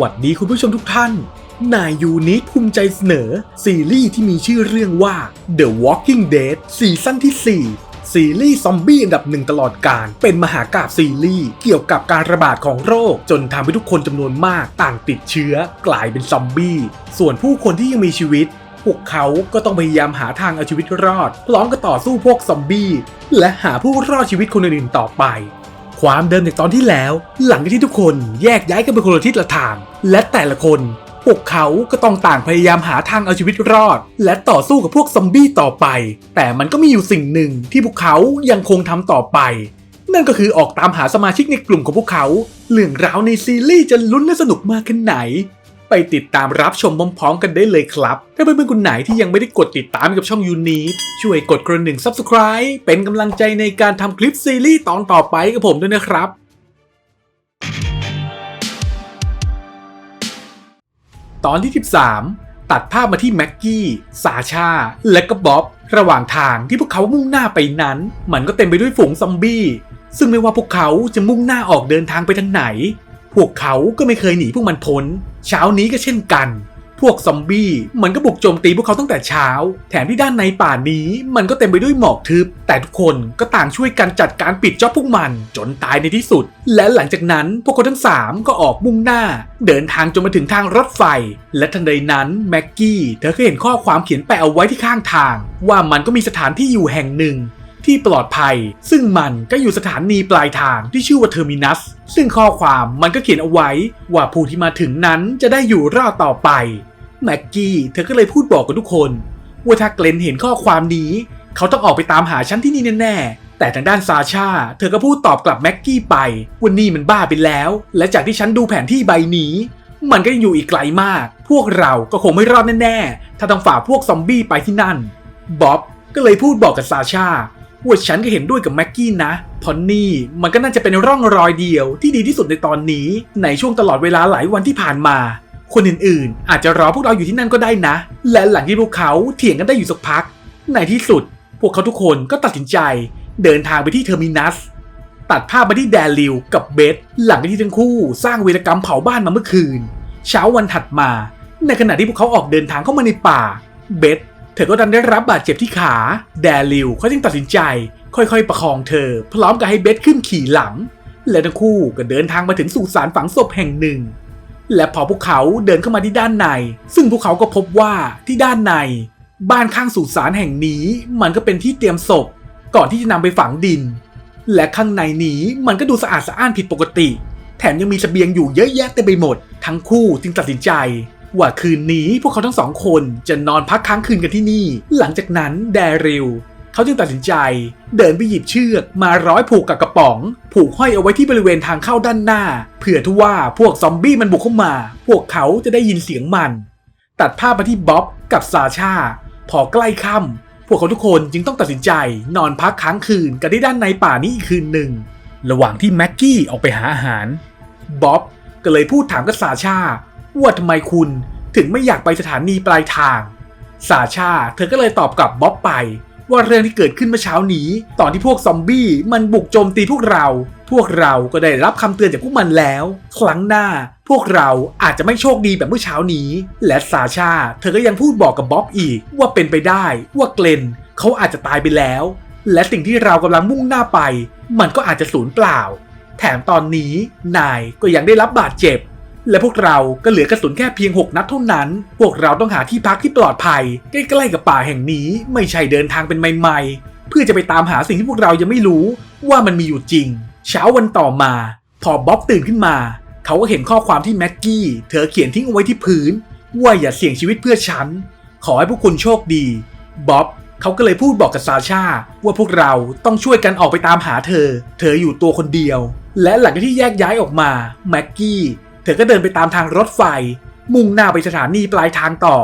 วัสดีคุณผู้ชมทุกท่าน นายยูนิคภูมิใจเสนอ ซีรีส์ที่มีชื่อเรื่องว่า The Walking Dead ซีซั่นที่ 4 ซีรีส์ซอมบี้อันดับหนึ่งตลอดการ เป็นมหากาบซีรีส์เกี่ยวกับการระบาดของโรค จนทำให้ทุกคนจำนวนมากต่างติดเชื้อ กลายเป็นซอมบี้ส่วนผู้คนที่ยังมีชีวิต พวกเขาก็ต้องพยายามหาทางเอาชีวิตรอด พร้อมกับต่อสู้พวกซอมบี้และหาผู้รอดชีวิตคนอื่นๆต่อไป ความเดิมจากตอนที่แล้ว หลังจากที่ทุกคนแยกย้ายกันไปคนละทิศละทาง และแต่ละคน พวกเขาก็ต้องต่างพยายามหาทางเอาชีวิตรอด และต่อสู้กับพวกซอมบี้ต่อไป แต่มันก็มีอยู่สิ่งหนึ่งที่พวกเขายังคงทำต่อไป นั่นก็คือออกตามหาสมาชิกในกลุ่มของพวกเขาเรื่องราวในซีรีส์จะลุ้นและสนุกมากแค่ไหน ไปติดตามรับชมพร้อมๆกันได้เลยครับ ถ้าเพื่อนๆคนไหนที่ยังไม่ได้กดติดตามกับช่องยูนีช่วยกดกระหนึ่ง Subscribe เป็นกำลังใจในการทำคลิปซีรีส์ตอนต่อไปกับผมด้วยนะครับตอนที่ 13 ตัดภาพมาที่แม็กกี้ซาชา และก็บ๊อบ ระหว่างทางที่พวกเขามุ่งหน้าไปนั้น มันก็เต็มไปด้วยฝูงซอมบี้ ซึ่งไม่ว่าพวกเขาจะมุ่งหน้าออกเดินทางไปทางไหน พวกเขาก็ไม่เคยหนีพวกมันพ้น เช้านี้ก็เช่นกัน พวกซอมบี้มันก็บุกโจมตีพวกเขาตั้งแต่เช้า แถมที่ด้านในป่านี้มันก็เต็มไปด้วยหมอกทึบ แต่ทุกคนก็ต่างช่วยกันจัดการปิดจ็อบพวกมันจนตายในที่สุด และหลังจากนั้นพวกเขาทั้งสามก็ออกมุ่งหน้า เดินทางจนมาถึงทางรถไฟ และทันใดนั้นแม็กกี้เธอก็เห็นข้อความเขียนแปะเอาไว้ที่ข้างทาง ว่ามันก็มีสถานที่อยู่แห่งหนึ่ง ที่ปลอดภัย ซึ่งมันก็อยู่สถานีปลายทางที่ชื่อว่าเทอร์มินัส ซึ่งข้อความมันก็เขียนเอาไว้ว่าผู้ที่มาถึงนั้นจะได้อยู่รอดต่อไป แม็กกี้เธอก็เลยพูดบอกกับทุกคนว่าถ้าเกลนเห็นข้อความนี้ เขาต้องออกไปตามหาฉันที่นี่แน่ๆ แต่ทางด้านซาชาเธอก็พูดตอบกลับแม็กกี้ไปว่านี่มันบ้าไปแล้ว และจากที่ฉันดูแผนที่ใบนี้ มันก็ยังอยู่อีกไกลมาก พวกเราก็คงไม่รอดแน่ๆ ถ้าต้องฝ่าพวกซอมบี้ไปที่นั่นบ๊อบก็เลยพูดบอกกับซาชา ว่าฉันก็เห็นด้วยกับแม็กกี้นะพราะนี่มันก็น่าจะเป็นร่องรอยเดียวที่ดีที่สุดในตอนนี้ ในช่วงตลอดเวลาหลายวันที่ผ่านมา คนอื่นๆ อาจจะรอพวกเราอยู่ที่นั่นก็ได้นะ และหลังที่พวกเขาเถียงกันได้อยู่สักพัก ในที่สุด พวกเขาทุกคนก็ตัดสินใจ เดินทางไปที่เทอร์มินัส ตัดภาพมาที่แดริลกับเบสหลังจากที่ทั้งคู่สร้างวีรกรรมเผาบ้านมาเมื่อคืน เช้าวันถัดมา ในขณะที่พวกเขาออกเดินทางเข้ามาในป่า เบส เธอก็ดันได้รับบาดเจ็บที่ขา แดริลเขาจึงตัดสินใจ ค่อยๆ ประคองเธอ พร้อมกับให้เบสขึ้นขี่หลัง และทั้งคู่ก็เดินทางมาถึงสุสานฝังศพแห่งหนึ่ง และพอพวกเขาเดินเข้ามาที่ด้านใน ซึ่งพวกเขาก็พบว่าที่ด้านใน บ้านข้างสุสานแห่งนี้ มันก็เป็นที่เตรียมศพ ก่อนที่จะนำไปฝังดิน และข้างในนี้มันก็ดูสะอาดสะอ้านผิดปกติ แถมยังมีเสบียงอยู่เยอะแยะเต็มไปหมด ทั้งคู่จึงตัดสินใจ ว่าคืนนี้พวกเขาทั้งสองคนจะนอนพักค้างคืนกันที่นี่ หลังจากนั้นแดริลเขาจึงตัดสินใจ เดินไปหยิบเชือกมาร้อยผูกกับกระป๋อง ผูกห้อยเอาไว้ที่บริเวณทางเข้าด้านหน้า เผื่อทว่าพวกซอมบี้มันบุกเข้ามา พวกเขาจะได้ยินเสียงมัน ตัดภาพมาที่บ๊อบกับซาชาพอใกล้ค่ำพวกเขาทุกคนจึงต้องตัดสินใจ นอนพักค้างคืนกันที่ด้านในป่านี้อีกคืนหนึ่งระหว่างที่แม็กกี้ออกไปหาอาหารบ๊อบก็เลยพูดถามกับซาชา ว่าทำไมคุณถึงไม่อยากไปสถานีปลายทางซาชาเธอก็เลยตอบกลับบ๊อบไป ว่าเรื่องที่เกิดขึ้นเมื่อเช้านี้ ตอนที่พวกซอมบี้มันบุกโจมตีพวกเรา พวกเราก็ได้รับคำเตือนจากพวกมันแล้ว ครั้งหน้าพวกเราอาจจะไม่โชคดีแบบเมื่อเช้านี้ และซาชาเธอก็ยังพูดบอกกับบ๊อบอีก ว่าเป็นไปได้ว่าเกลนเขาอาจจะตายไปแล้ว และสิ่งที่เรากำลังมุ่งหน้าไป มันก็อาจจะสูญเปล่า แถมตอนนี้นายก็ยังได้รับบาดเจ็บ และพวกเราก็เหลือกระสุนแค่เพียง 6 นัดเท่านั้น พวกเราต้องหาที่พักที่ปลอดภัย ใกล้ๆกับป่าแห่งนี้ไม่ใช่เดินทางเป็นใหม่ๆ เพื่อจะไปตามหาสิ่งที่พวกเรายังไม่รู้ว่ามันมีอยู่จริง เช้าวันต่อมา พอบ๊อบตื่นขึ้นมา เขาก็เห็นข้อความที่แม็กกี้เธอเขียนทิ้งเอาไว้ที่พื้น ว่าอย่าเสี่ยงชีวิตเพื่อฉัน ขอให้พวกคุณโชคดีบ๊อบเขาก็เลยพูดบอกกับซาชาว่าพวกเราต้องช่วยกันออกไปตามหาเธอ เธออยู่ตัวคนเดียว และหลังจากที่แยกย้ายออกมาแม็กกี้ เธอก็เดินไปตามทางรถไฟ มุ่งหน้าไปสถานีปลายทางต่อ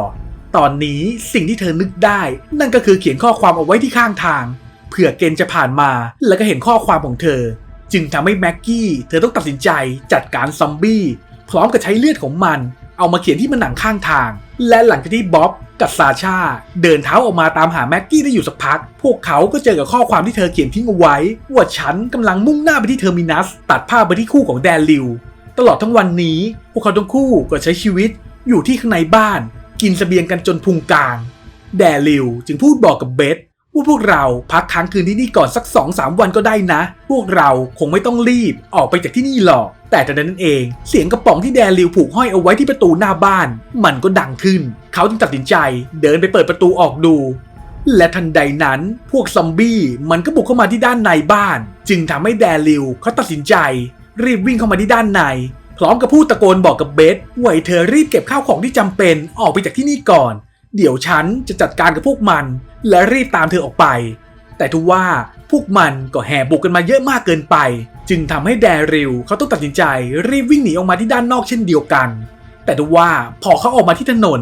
ตอนนี้สิ่งที่เธอนึกได้ นั่นก็คือเขียนข้อความเอาไว้ที่ข้างทาง เผื่อเกณฑ์จะผ่านมาแล้วก็เห็นข้อความของเธอ จึงทำให้แม็กกี้เธอต้องตัดสินใจจัดการซอมบี้พร้อมกับใช้เลือดของมัน เอามาเขียนที่ผนังข้างทาง และหลังจากที่บ๊อบกับซาชาเดินเท้าออกมาตามหาแม็กกี้ได้อยู่สักพัก พวกเขาก็เจอกับข้อความที่เธอเขียนทิ้งเอาไว้ ว่าฉันกำลังมุ่งหน้าไปที่เทอร์มินัส ตัดภาพไปที่คู่ของแดนลิว ตลอดทั้งวันนี้ พวกเขาทั้งคู่ก็ใช้ชีวิตอยู่ที่ข้างในบ้าน กินสเสบียงกันจนพุงกลาง แดริวจึงพูดบอกกับเบธว่าพวกเราพักค้างคืนที่นี่ก่อนสัก2องสามวันก็ได้นะ พวกเราคงไม่ต้องรีบออกไปจากที่นี่หรอก แต่ตอนนั้นเองเสียงกระป๋องที่แดริวผูกห้อยเอาไว้ที่ประตูหน้าบ้าน มันก็ดังขึ้น เขาจึงตัดสินใจเดินไปเปิดประตูออกดู และทันใดนั้นพวกซอมบี้มันก็บุกเข้ามาที่ด้านในบ้าน จึงทำให้แดริวเขาตัดสินใจ รีบวิ่งเข้ามาที่ด้านใน พร้อมกับพูดตะโกนบอกกับเบสว่าเธอรีบเก็บข้าวของที่จำเป็นออกไปจากที่นี่ก่อน เดี๋ยวฉันจะจัดการกับพวกมัน และรีบตามเธอออกไป แต่ทว่าพวกมันก็แห่บุกกันมาเยอะมากเกินไป จึงทำให้แดริวเขาต้องตัดสินใจรีบวิ่งหนีออกมาที่ด้านนอกเช่นเดียวกัน แต่ทว่าพอเขาออกมาที่ถนน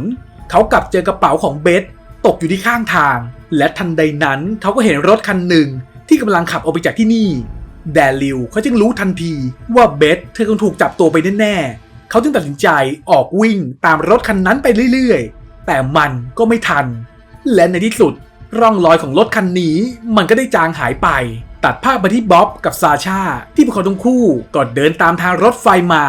เขากลับเจอกระเป๋าของเบสตกอยู่ที่ข้างทาง และทันใดนั้นเขาก็เห็นรถคันหนึ่งที่กำลังขับออกไปจากที่นี่ แดริวเขาจึงรู้ทันทีว่าเบสเธอคงถูกจับตัวไปแน่ๆเขาจึงตัดสินใจออกวิ่งตามรถคันนั้นไปเรื่อยๆ แต่มันก็ไม่ทัน และในที่สุดร่องรอยของรถคันนี้มันก็ได้จางหายไป ตัดภาพมาที่บ๊อบกับซาชาที่พวกเขาทั้งคู่ก็เดินตามทางรถไฟมา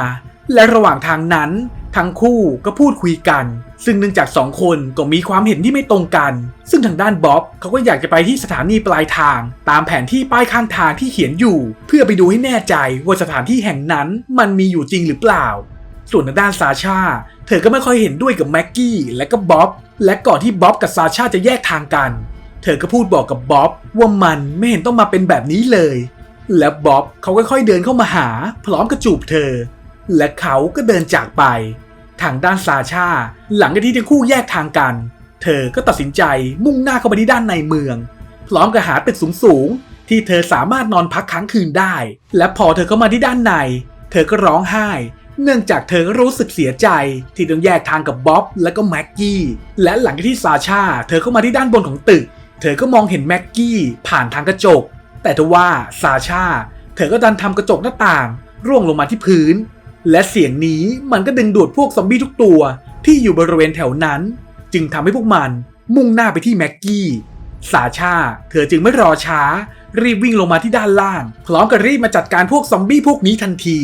และระหว่างทางนั้น ทั้งคู่ก็พูดคุยกัน ซึ่งเนื่องจากสองคนก็มีความเห็นที่ไม่ตรงกัน ซึ่งทางด้านบ๊อบเขาก็อยากจะไปที่สถานีปลายทาง ตามแผนที่ป้ายข้างทางที่เขียนอยู่ เพื่อไปดูให้แน่ใจว่าสถานที่แห่งนั้นมันมีอยู่จริงหรือเปล่า ส่วนทางด้านซาชาเธอก็ไม่ค่อยเห็นด้วยกับแม็กกี้และก็บ๊อบและก่อนที่บ๊อบกับซาชาจะแยกทางกัน เธอก็พูดบอกกับบ๊อบว่ามันไม่เห็นต้องมาเป็นแบบนี้เลย และบ๊อบเขาค่อยๆเดินเข้ามาหา พร้อมกับจูบเธอ และเขาก็เดินจากไป ทางด้านซาชาหลังจากที่ทั้งคู่แยกทางกัน เธอก็ตัดสินใจมุ่งหน้าเข้าไปที่ด้านในเมือง พร้อมกับหาตึกสูงๆ ที่เธอสามารถนอนพักค้างคืนได้ และพอเธอเข้ามาที่ด้านใน เธอก็ร้องไห้ เนื่องจากเธอก็รู้สึกเสียใจที่ต้องแยกทางกับบ๊อบและก็แม็กกี้และหลังจากที่ซาชาเธอเข้ามาที่ด้านบนของตึก เธอก็มองเห็นแม็กกี้ผ่านทางกระจก แต่ทว่าซาชาเธอก็ดันทำกระจกหน้าต่าง ร่วงลงมาที่พื้น และเสียงนี้มันก็ดึงดูดพวกซอมบี้ทุกตัวที่อยู่บริเวณแถวนั้น จึงทำให้พวกมันมุ่งหน้าไปที่แม็กกี้ สาชา เธอจึงไม่รอช้า รีบวิ่งลงมาที่ด้านล่าง พร้อมกับรีบมาจัดการพวกซอมบี้พวกนี้ทันที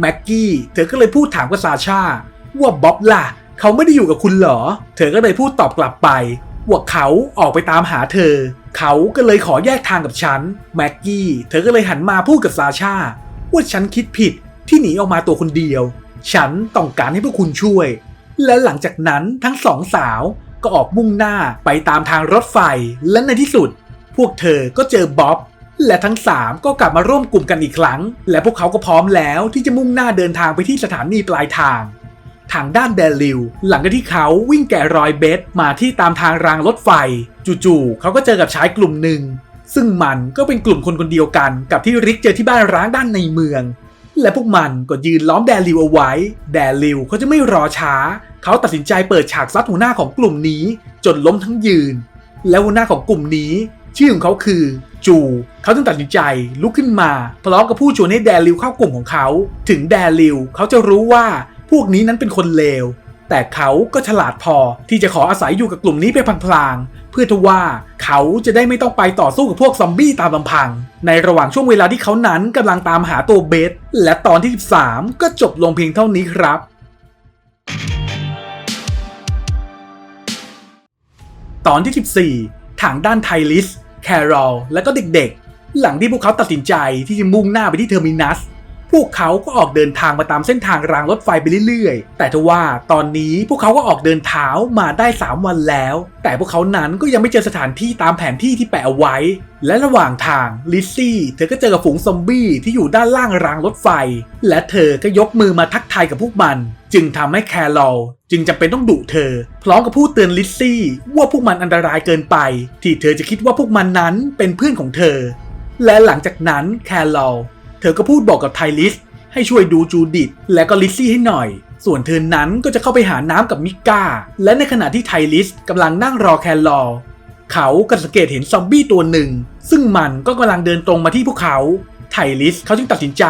แม็กกี้ เธอก็เลยพูดถามกับซาชา ว่าบ๊อบล่ะ เขาไม่ได้อยู่กับคุณเหรอ เธอก็เลยพูดตอบกลับไปว่าเขาออกไปตามหาเธอ เขาก็เลยขอแยกทางกับฉัน แม็กกี้ เธอก็เลยหันมาพูดกับซาชาว่าฉันคิดผิด ที่หนีออกมาตัวคนเดียว ฉันต้องการให้พวกคุณช่วย และหลังจากนั้นทั้งสองสาวก็ออกมุ่งหน้าไปตามทางรถไฟและในที่สุด พวกเธอก็เจอบ๊อบและทั้งสามก็กลับมาร่วมกลุ่มกันอีกครั้ง และพวกเขาก็พร้อมแล้วที่จะมุ่งหน้าเดินทางไปที่สถานีปลายทาง ทางด้านเดลิว หลังจากที่เขาวิ่งแกะรอยเบสมาที่ตามทางรางรถไฟ จู่ๆเขาก็เจอกับชายกลุ่มหนึ่ง ซึ่งมันก็เป็นกลุ่มคนคนเดียวกันกับที่ริกเจอที่บ้านร้างด้านในเมือง และพวกมันก็ยืนล้อมแดริวเอาไว้ แดริวเขาจะไม่รอช้า เขาตัดสินใจเปิดฉากซัดหัวหน้าของกลุ่มนี้ จนล้มทั้งยืน และหัวหน้าของกลุ่มนี้ ชื่อของเขาคือจูเขาจึงตัดสินใจลุกขึ้นมาพร้อมกับผู้ชวนให้แดริวเข้ากลุ่มของเขา ถึงแดริวเขาจะรู้ว่าพวกนี้นั้นเป็นคนเลวแต่เขาก็ฉลาดพอที่จะขออาศัยอยู่กับกลุ่มนี้ไปพลางๆ เพื่อทว่าเขาจะได้ไม่ต้องไปต่อสู้กับพวกซอมบี้ตามลำพัง ในระหว่างช่วงเวลาที่เขานั้นกำลังตามหาตัวเบสและตอนที่ 13 ก็จบลงเพียงเท่านี้ครับตอนที่ 14 ทางด้านไทลิส แครอลและก็เด็กๆ หลังที่พวกเขาตัดสินใจที่จะมุ่งหน้าไปที่เทอร์มินัส พวกเขาก็ออกเดินทางมาตามเส้นทางรางรถไฟไปเรื่อยๆ แต่ทว่าตอนนี้พวกเขาก็ออกเดินเท้ามาได้ 3 วันแล้ว แต่พวกเขานั้นก็ยังไม่เจอสถานที่ตามแผนที่ที่แปะเอาไว้ และระหว่างทางลิซซี่เธอก็เจอกับฝูงซอมบี้ที่อยู่ด้านล่างรางรถไฟ และเธอก็ยกมือมาทักทายกับพวกมัน จึงทำให้แครอลจึงจำเป็นต้องดุเธอ พร้อมกับพูดเตือนลิซซี่ว่าพวกมันอันตรายเกินไป ที่เธอจะคิดว่าพวกมันนั้นเป็นเพื่อนของเธอ และหลังจากนั้นแครอล เธอก็พูดบอกกับไทลิส ให้ช่วยดูจูดิตและก็ลิซซี่ให้หน่อย ส่วนเธอนั้นก็จะเข้าไปหาน้ำกับมิก้า และในขณะที่ไทลิสกำลังนั่งรอแคลอร์เขาก็สังเกตเห็นซอมบี้ตัวหนึ่ง ซึ่งมันก็กำลังเดินตรงมาที่พวกเขา ไทลิสเขาจึงตัดสินใจ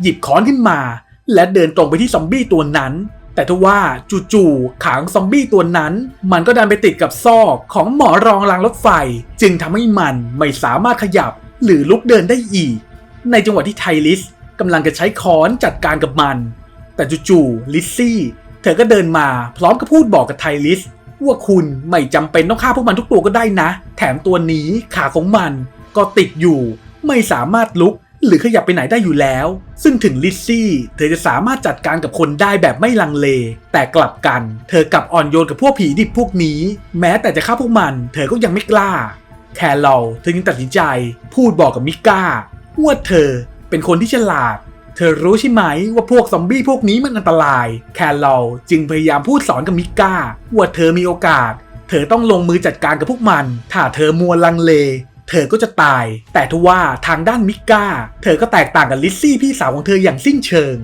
หยิบค้อนขึ้นมา และเดินตรงไปที่ซอมบี้ตัวนั้น แต่ทว่าจู่ๆขางซอมบี้ตัวนั้น มันก็ดันไปติดกับซอกของหมอรองรางรถไฟ จึงทำให้มันไม่สามารถขยับหรือลุกเดินได้อีก ในจังหวะที่ไทลิสกำลังจะใช้ค้อนจัดการกับมัน แต่จู่ๆลิซซี่ เธอก็เดินมาพร้อมกับพูดบอกกับไทลิสว่าคุณไม่จำเป็นต้องฆ่าพวกมันทุกตัวก็ได้นะ แถมตัวนี้ขาของมันก็ติดอยู่ ไม่สามารถลุกหรือขยับไปไหนได้อยู่แล้ว ซึ่งถึงลิซซี่ เธอจะสามารถจัดการกับคนได้แบบไม่ลังเล แต่กลับกัน เธอกลับอ่อนโยนกับพวกผีดิบพวกนี้ แม้แต่จะฆ่าพวกมัน เธอก็ยังไม่กล้า แคร์เธอจึงตัดสินใจ พูดบอกกับมิก้า ว่าเธอเป็นคนที่ฉลาด เธอรู้ใช่ไหมว่าพวกซอมบี้พวกนี้มันอันตราย แคร์จึงพยายามพูดสอนกับมิก้าว่าเธอมีโอกาส เธอต้องลงมือจัดการกับพวกมัน ถ้าเธอมัวลังเลเธอก็จะตาย แต่ทว่าทางด้านมิก้า เธอก็แตกต่างกับลิซซี่พี่สาวของเธออย่างสิ้นเชิง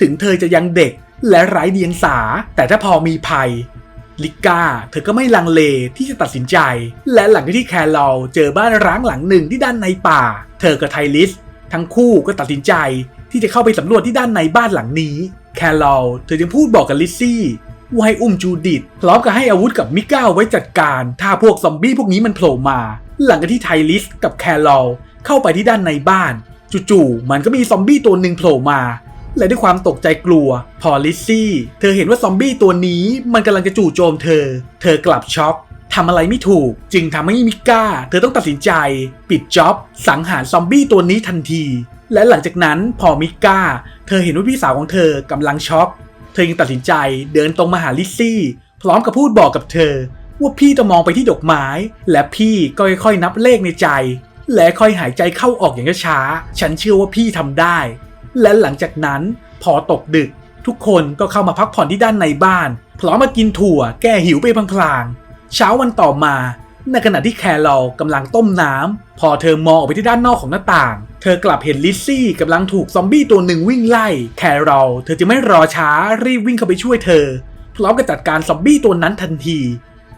ถึงเธอจะยังเด็กและไร้เดียงสา แต่ถ้าพอมีภัย ลิก้าเธอก็ไม่ลังเลที่จะตัดสินใจ และหลังจากที่แคลร์เจอบ้านร้างหลังหนึ่งที่ด้านในป่า เธอกับไทลิส ทั้งคู่ก็ตัดสินใจที่จะเข้าไปสำรวจที่ด้านในบ้านหลังนี้ แคลร์เธอจึงพูดบอกกับลิซซี่ว่าให้อุ้มจูดิตพร้อมกับให้อาวุธกับมิก้าไว้จัดการ ถ้าพวกซอมบี้พวกนี้มันโผล่มา หลังจากที่ไทลิสกับแคลร์เข้าไปที่ด้านในบ้าน จู่ๆมันก็มีซอมบี้ตัวหนึ่งโผล่มา และด้วยความตกใจกลัว พอลิซซี่ เธอเห็นว่าซอมบี้ตัวนี้มันกำลังจะจู่โจมเธอ เธอกลับช็อกทำอะไรไม่ถูก จึงทำให้มิก้า เธอต้องตัดสินใจ ปิดจ็อบ สังหารซอมบี้ตัวนี้ทันที และหลังจากนั้นพอมิก้า เธอเห็นว่าพี่สาวของเธอกำลังช็อก เธอยังตัดสินใจเดินตรงมาหาลิซซี่ พร้อมกับพูดบอกกับเธอ ว่าพี่จะมองไปที่ดอกไม้ และพี่ก็ค่อยๆนับเลขในใจ และค่อยหายใจเข้าออกอย่างช้าๆฉันเชื่อว่าพี่ทำได้ และหลังจากนั้นพอตกดึก ทุกคนก็เข้ามาพักผ่อนที่ด้านในบ้านพร้อมมากินถั่วแก้หิวไปพลางๆเช้าวันต่อมา ในขณะที่แคลร์กำลังต้มน้ำพอเธอมองออกไปที่ด้านนอกของหน้าต่าง เธอกลับเห็นลิซซี่กำลังถูกซอมบี้ตัวหนึ่งวิ่งไล่แคลร์เธอจะไม่รอช้ารีบวิ่งเข้าไปช่วยเธอพร้อมกับจัดการซอมบี้ตัวนั้นทันที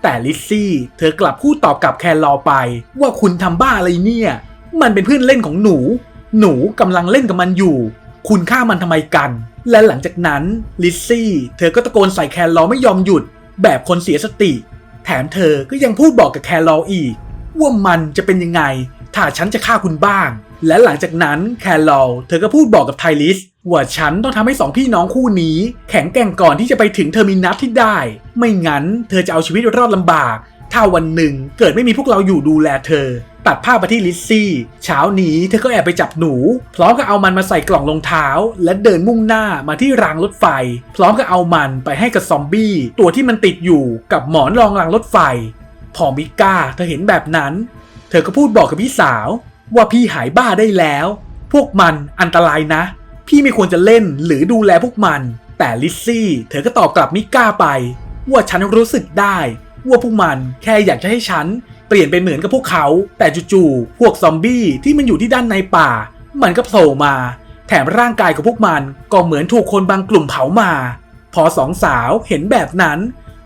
แต่ลิซซี่เธอกลับพูดตอบกับแคลร์ไป ว่าคุณทำบ้าอะไรเนี่ย มันเป็นเพื่อนเล่นของหนู หนูกำลังเล่นกับมันอยู่ คุณฆ่ามันทำไมกัน และหลังจากนั้นลิซซี่เธอก็ตะโกนใส่แคร์ไม่ยอมหยุด แบบคนเสียสติ แถมเธอก็ยังพูดบอกกับแคร์ลอีก ว่ามันจะเป็นยังไง ถ้าฉันจะฆ่าคุณบ้าง และหลังจากนั้นแคร์เธอก็พูดบอกกับไทลิสว่าฉันต้องทำให้สองพี่น้องคู่นี้ แข็งแกร่งก่อนที่จะไปถึงเทอร์มินัสที่ได้ ไม่งั้น เธอจะเอาชีวิตรอดลำบาก ถ้าวันหนึ่งเกิดไม่มีพวกเราอยู่ดูแลเธอ ตัดภาพไปที่ลิซซี่เช้านี้เธอก็แอบไปจับหนู พร้อมกับเอามันมาใส่กล่องรองเท้า และเดินมุ่งหน้ามาที่รางรถไฟ พร้อมกับเอามันไปให้กับซอมบี้ ตัวที่มันติดอยู่กับหมอนรองรางรถไฟ พอมิก้าเธอเห็นแบบนั้น เธอก็พูดบอกกับพี่สาว ว่าพี่หายบ้าได้แล้ว พวกมันอันตรายนะ พี่ไม่ควรจะเล่นหรือดูแลพวกมัน แต่ลิซซี่เธอก็ตอบกลับมิก้าไป ว่าฉันรู้สึกได้ว่าพวกมันแค่อยากจะให้ฉัน ปลี่ยนเป็นเหมือนกับพวกเขา แต่จู่ๆ พวกซอมบี้ที่มันอยู่ที่ด้านในป่า มันก็โผล่มา แถมร่างกายของพวกมันก็เหมือนถูกคนบางกลุ่มเผามา พอสองสาวเห็นแบบนั้น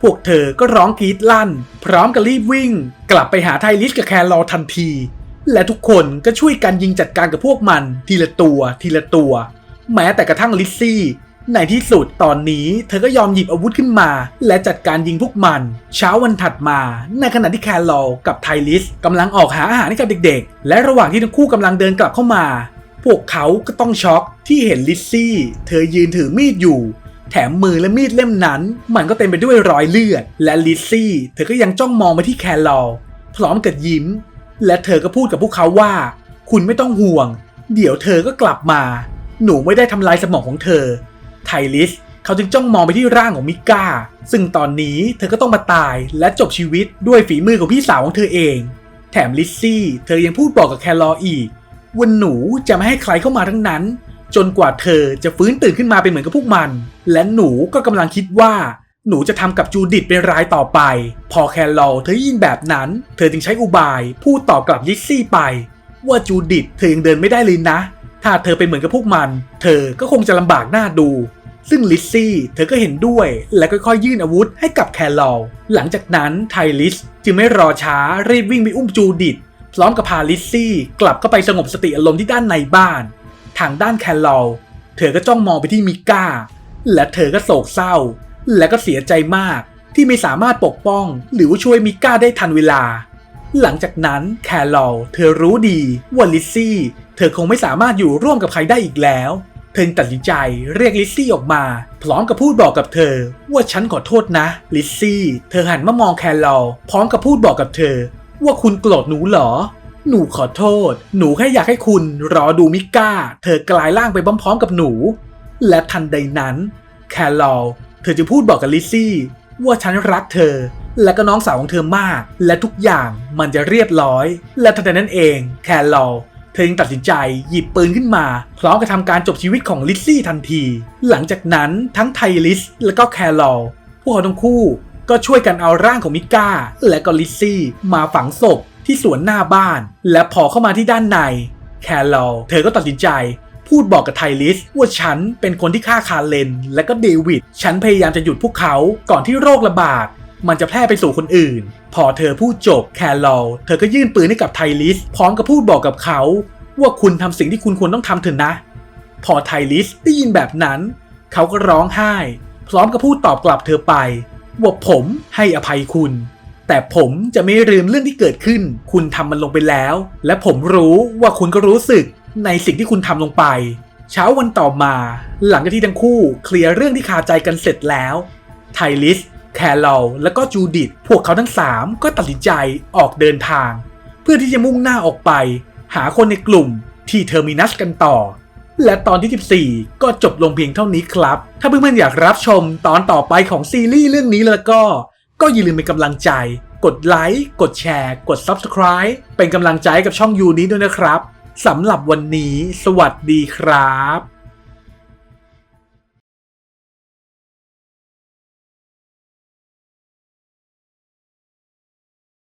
พวกเธอก็ร้องกรีดลั่น พร้อมกับรีบวิ่ง กลับไปหาไทลิสกับแครอทันที และทุกคนก็ช่วยกันยิงจัดการกับพวกมัน ทีละตัว ทีละตัว แม้แต่กระทั่งลิซซี่ ในที่สุดตอนนี้เธอก็ยอมหยิบอาวุธขึ้นมา และจัดการยิงพวกมัน เช้าวันถัดมา ในขณะที่แคลอกับไทลิสกำลังออกหาอาหารให้กับเด็กๆ และระหว่างที่ทั้งคู่กำลังเดินกลับเข้ามา พวกเขาก็ต้องช็อกที่เห็นลิซซี่ เธอยืนถือมีดอยู่ แถมมือและมีดเล่มนั้น มันก็เต็มไปด้วยรอยเลือด และลิซซี่ เธอก็ยังจ้องมองไปที่แคลอพร้อมกับยิ้ม และเธอก็พูดกับพวกเขาว่า คุณไม่ต้องห่วง เดี๋ยวเธอก็กลับมา หนูไม่ได้ทำลายสมองของเธอ ไทลิสเขาจึงจ้องมองไปที่ร่างของมิก้า ซึ่งตอนนี้เธอก็ต้องมาตายและจบชีวิตด้วยฝีมือของพี่สาวของเธอเอง แถมลิซซี่เธอยังพูดบอกกับแคลออีกว่าหนูจะไม่ให้ใครเข้ามาทั้งนั้น จนกว่าเธอจะฟื้นตื่นขึ้นมาเป็นเหมือนกับพวกมัน และหนูก็กำลังคิดว่าหนูจะทำกับจูดิตเป็นรายต่อไป พอแคลอเธอยินแบบนั้น เธอจึงใช้อุบายพูดตอบกลับลิซซี่ไป ว่าจูดิตเธอยังเดินไม่ได้เลยนะ ถ้าเธอเป็นเหมือนกับพวกมัน เธอก็คงจะลำบากหน้าดู ซึ่งลิซซี่เธอก็เห็นด้วย และค่อยๆยื่นอาวุธให้กับแคลอลหลังจากนั้นไทลิสจึงไม่รอช้ารีบวิ่งไปอุ้มจูดิตพร้อมกับพาลิซซี่กลับเข้าไปสงบสติอารมณ์ที่ด้านในบ้าน ทางด้านแคลอลเธอก็จ้องมองไปที่มิก้า และเธอก็โศกเศร้า และก็เสียใจมากที่ไม่สามารถปกป้อง หรือว่าช่วยมิก้าได้ทันเวลา หลังจากนั้นแคลอลเธอรู้ดีว่าลิซซี่เธอคงไม่สามารถอยู่ร่วมกับใครได้อีกแล้ว เธอตัดสินใจเรียกลิซซี่ออกมา พร้อมกับพูดบอกกับเธอ ว่าฉันขอโทษนะ ลิซซี่ เธอหันมามองแคลอลพร้อมกับพูดบอกกับเธอ ว่าคุณโกรธหนูเหรอ หนูขอโทษ หนูแค่อยากให้คุณรอดูมิก้า เธอกลายร่างไปพร้อมๆกับหนู และทันใดนั้น แคลอลเธอจะพูดบอกกับลิซซี่ ว่าฉันรักเธอ และก็น้องสาวของเธอมาก และทุกอย่างมันจะเรียบร้อย และทันใดนั้นเอง แคลอล เธอจึงตัดสินใจหยิบปืนขึ้นมา พร้อมกับทำการจบชีวิตของลิซซี่ทันที หลังจากนั้นทั้งไทลิสและก็แคลอลพวกเขาทั้งคู่ก็ช่วยกันเอาร่างของมิก้า และก็ลิซซี่มาฝังศพที่สวนหน้าบ้าน และพอเข้ามาที่ด้านใน แคลอลเธอก็ตัดสินใจพูดบอกกับไทลิสว่าฉันเป็นคนที่ฆ่าคาร์เลน และก็เดวิด ฉันพยายามจะหยุดพวกเขาก่อนที่โรคระบาด มันจะแพร่ไปสู่คนอื่น พอเธอพูดจบแคลอลเธอก็ยื่นปืนให้กับไทลิส พร้อมกับพูดบอกกับเขา ว่าคุณทำสิ่งที่คุณควรต้องทำเถอะนะ พอไทลิสได้ยินแบบนั้น เขาก็ร้องไห้ พร้อมกับพูดตอบกลับเธอไป ว่าผมให้อภัยคุณ แต่ผมจะไม่ลืมเรื่องที่เกิดขึ้น คุณทำมันลงไปแล้ว และผมรู้ว่าคุณก็รู้สึกในสิ่งที่คุณทำลงไป เช้าวันต่อมา หลังจากที่ทั้งคู่เคลียร์เรื่องที่คาใจกันเสร็จแล้ว ไทลิส แคลอลและก็จูดิตพวกเขาทั้งสามก็ตัดสินใจออกเดินทาง เพื่อที่จะมุ่งหน้าออกไป หาคนในกลุ่มที่เทอร์มินัสกันต่อ และตอนที่ 14 ก็จบลงเพียงเท่านี้ครับ ถ้าเพื่อนๆอยากรับชมตอนต่อไปของซีรีส์เรื่องนี้แล้วก็ ก็อย่าลืมเป็นกำลังใจ กดไลค์ กดแชร์ กด Subscribe เป็นกำลังใจกับช่องยูนี้ด้วยนะครับสำหรับวันนี้ สวัสดีครับ